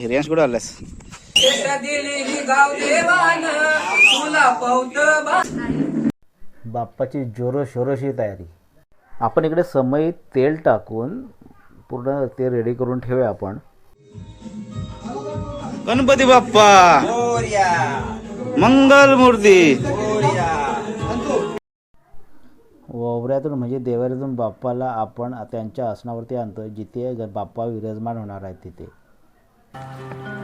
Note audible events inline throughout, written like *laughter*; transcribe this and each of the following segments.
हिरियांश कुठं आलास. बाप्पाची जोरोशोरोशी तयारी. आपण इकडे समय तेल टाकून पूर्ण ते रेडी करून ठेवूया आपण. गणपती बाप्पा. मंगल मूर्ती. ओवऱ्यातून म्हणजे देवाऱ्यातून बाप्पाला आपण त्यांच्या आसनावरती आणतो जिथे बाप्पा विराजमान होणार आहेत तिथे. Thank you.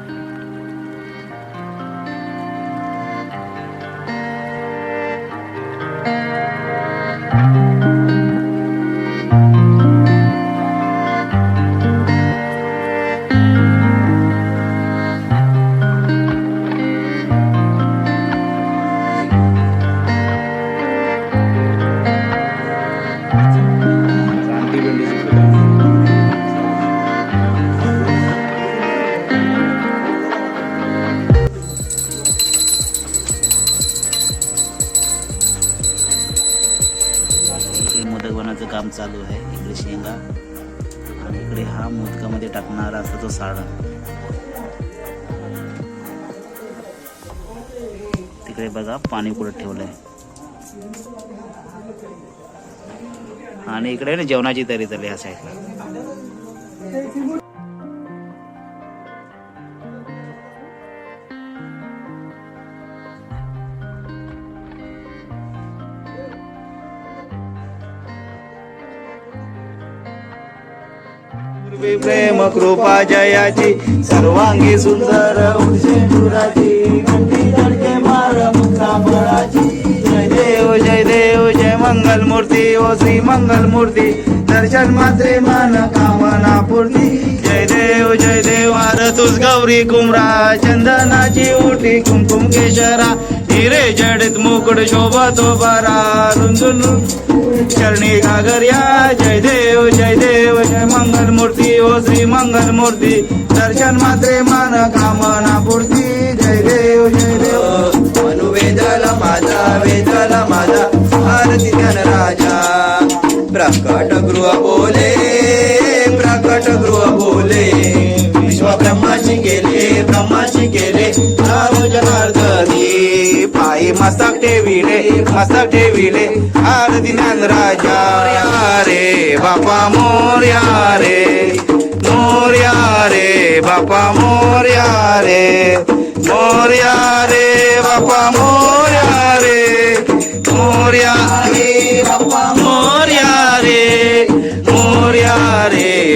पाणी कुठं ठेवलंय. आणि इकडे ना जेवणाची तरी चालली ह्या साईडला प्रेम कृपा जयाची सर्वांगी सुंदर उर्जेपुराची मंगल मूर्ती ओ श्री मंगल मूर्ती दर्शन मात्रे मन कामना पूर्ती. जय देव जय देव आरतुस गौरी कुमरा चंदनाची उठी कुमकुम केशरा. हिरे जडित मुकुट शोभतो बरा रुंदुन चरणी घागर्या. जय देव जय देव जय मंगल मूर्ती ओ श्री मंगल मूर्ती दर्शन मात्रे मन कामना पूर्ती. जय देव जय देव. प्रकट गृह बोले प्रकट गृह बोले. विश्व ब्रह्माची केले ब्रह्माची केले. जनार्दनी पायी मस्तक ठेविले मस्तक ठेविले. आरती ज्ञान राजा रे बापा मोर्या रे. मोर्या रे बापा मोर्या रे. मोर्या रे बापा मोर्या रे. मोर्या रे.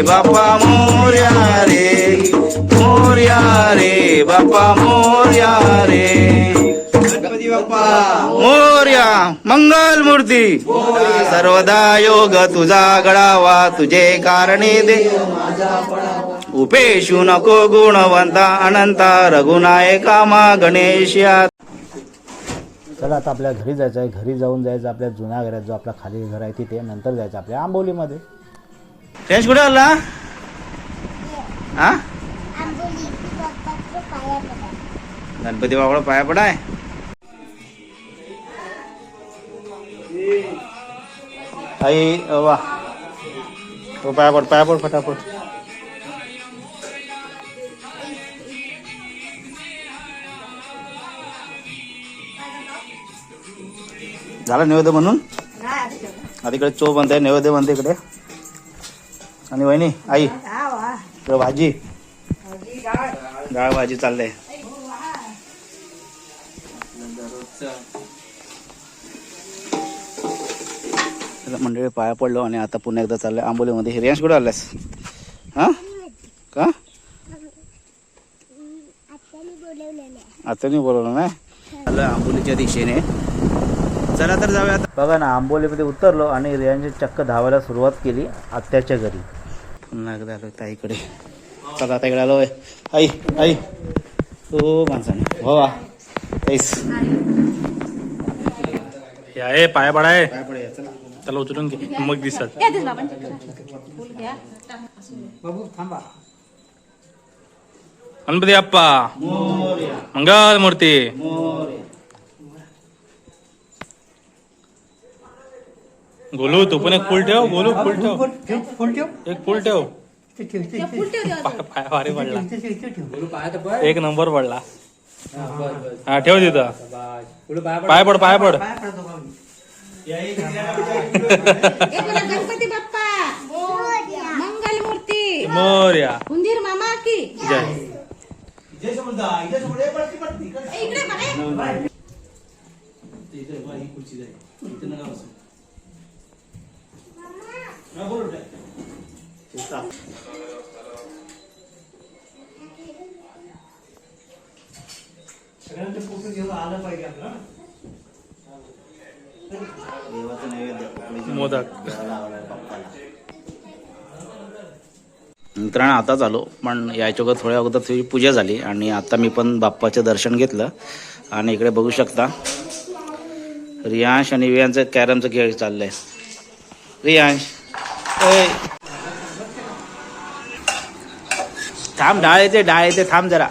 बापा मोर्या रे मोर्या रे बापा मोरया रे. गणपती बाप्पा मोर्या मंगल मूर्ती. सर्वदा योग तुझा गळावा तुझे कारणे दे. उपेशू नको गुणवंता अनंता रघुनायका मा गणेशया चला आता आपल्या घरी जायचं आहे घरी जाऊन जायचं आपल्या जुन्या घरात जो आपला खाली घर आहे तिथे नंतर जायचं आपल्या आंबोलीमध्ये. फ्रेश कुठे आला? हा? गणपती बाबा पाया पडाय? आई वा. तो पाया पड पाया पड फटाफट. झाला नैवेद्य म्हणून आता इकडे चो बनते नैवेद्य बनते इकडे. आणि वहिनी आई. इकडे भाजी. डाळ भाजी चाललंय. मंडळी पाया पडलो आणि आता पुन्हा एकदा चाललंय आंबोलीमध्ये. हिरियांश कुठे आलास हा? का? आता नाही बोलवलं नाही? आलं आंबोलीच्या दिशेने. चला तर जाऊया बघा ना आंबोलीमध्ये उतरलो आणि रियांची चक्क धावायला सुरुवात केली आत्याच्या घरी. पुन्हा एकदा आलो ताईकडे. चला आता इकडे आलोय. आई आई. हो माणसाने. हो वा. ताईस. या ए पाया पडाय चला. त्याला उचलून घे. मग दिसत. गणपती अप्पा. मंगल मूर्ती. गोलू तू पण एक फुल ठेव गोलू फुल ठेव. एक फुल ठेव. त्या फुल ठेव. पाय भारी पडला. एक नंबर पडला. हा ठेव तिथं. पाय पड. पाय पड एक बोला गणपती बाप्पा. मंगल मूर्ती मोर्या. उंदीर मामा की? जय. ए, इकडे बघा देवाचं नैवेद्य मोदक. मित्रांनो आताच आलो पण याच्या अगोदर थोड्या अगोदर तुझी पूजा झाली आणि आता मी पण बाप्पाचं दर्शन घेतलं. आणि इकडे बघू शकता रियांश आणि वियांचं कॅरमचं खेळ चाललंय. रियांश थांब डाळ येते डाळ येते थांब जरा.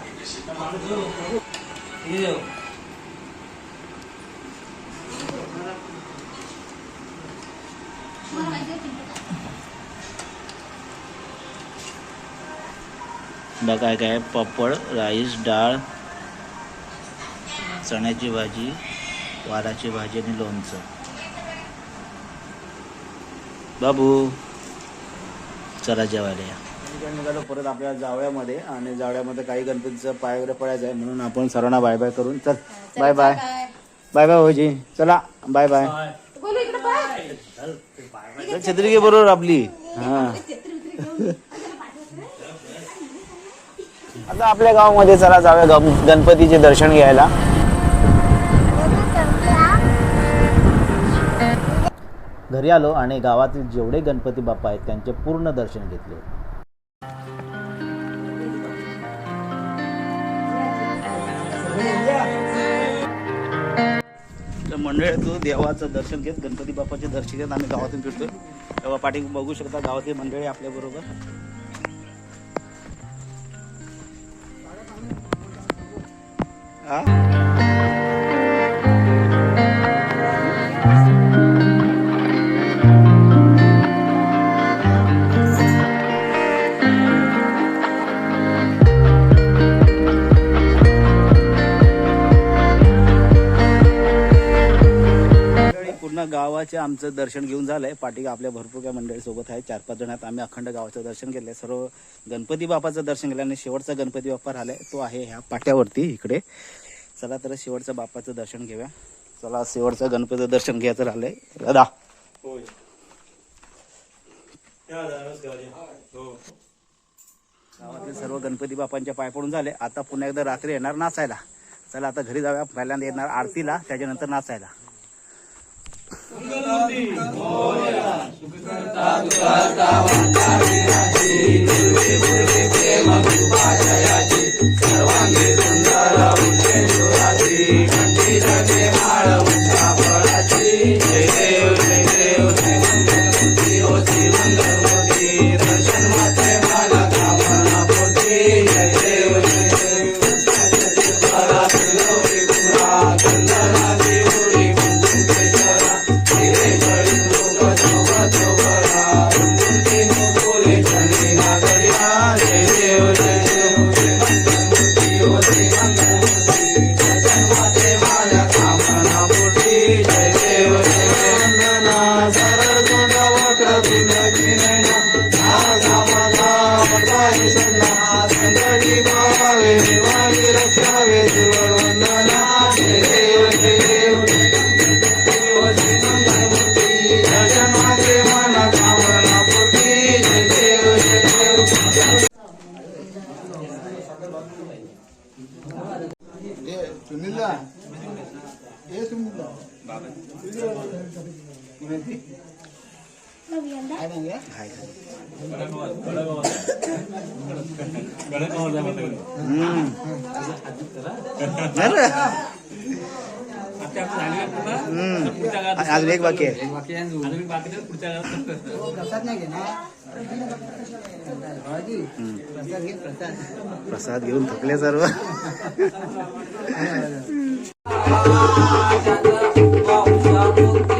काय काय पापड राईस डाळ चण्याची भाजी वाराची भाजी आणि लोणचं. बाबू चला जेवायला या. निघालो परत आपल्या जावळ्यामध्ये आणि जावळ्यामध्ये काही गणपतीचं पाय वगैरे पडायचं आहे म्हणून आपण सर्वांना बाय बाय करून चल बाय बाय बाय बाय होजी चला बाय बाय छत्री घे बरोबर आपली. हा. आता आपल्या गावामध्ये चला जाऊया गणपतीचे दर्शन घ्यायला. घरी आलो आणि गावातील जेवढे गणपती बाप्पा आहेत त्यांचे पूर्ण दर्शन घेतले मंडळाचं मंडळ तू देवाचं दर्शन घेत गणपती बाप्पाचे दर्शन घेत आम्ही गावातून फिरतोय. तेव्हा पाठी बघू शकता गावातली मंडळी आपल्या बरोबर. गावाचे आमचं दर्शन घेऊन झालंय. पाठी आपल्या भरपूर काय मंडळी सोबत आहे चार पाच जण आहेत आम्ही अखंड गावाचं दर्शन केलंय सर्व गणपती बाप्पाचं दर्शन केलं आणि शेवटचा गणपती बाप्पा राहिलाय तो आहे ह्या पाट्यावरती इकडे. चला तर शेवटचं बाप्पाचं दर्शन घेऊया. चला शेवटचं गणपतीचं दर्शन घ्यायचं राहिलंय. दादा गावातील सर्व गणपती बाप्पांच्या पाय पडून झाले. आता पुन्हा एकदा रात्री येणार नाचायला चला आता घरी जाऊया. पहिल्यांदा येणार आरतीला त्याच्यानंतर नाचायला सर्वांगी சன்னாசந்தனி மாவே மாவி ரட்சாவே துருவ अजून एक बाकी आहे. प्रसाद घेऊन थकले सर्व. *laughs*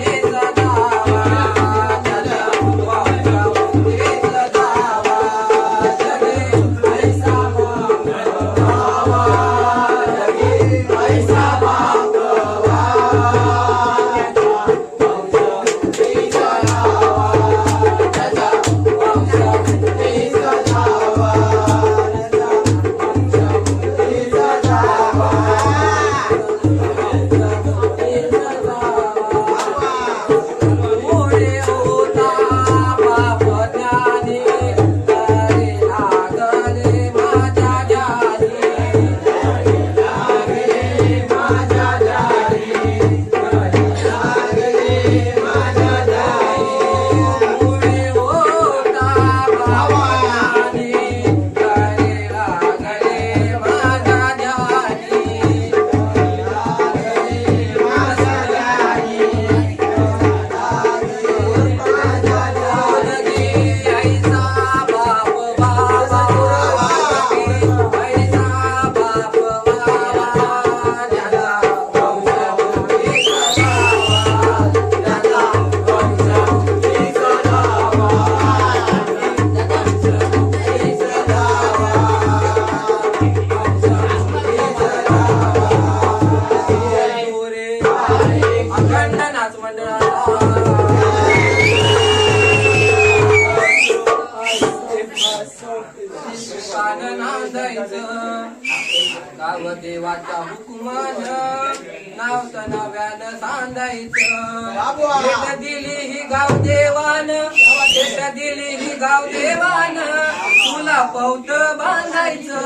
गाव देवान तुला पौत बांधायचं.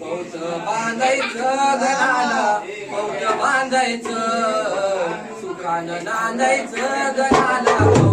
पौत बांधायचं घराला पौत बांधायचं. सुखानं नांदायचं घराला.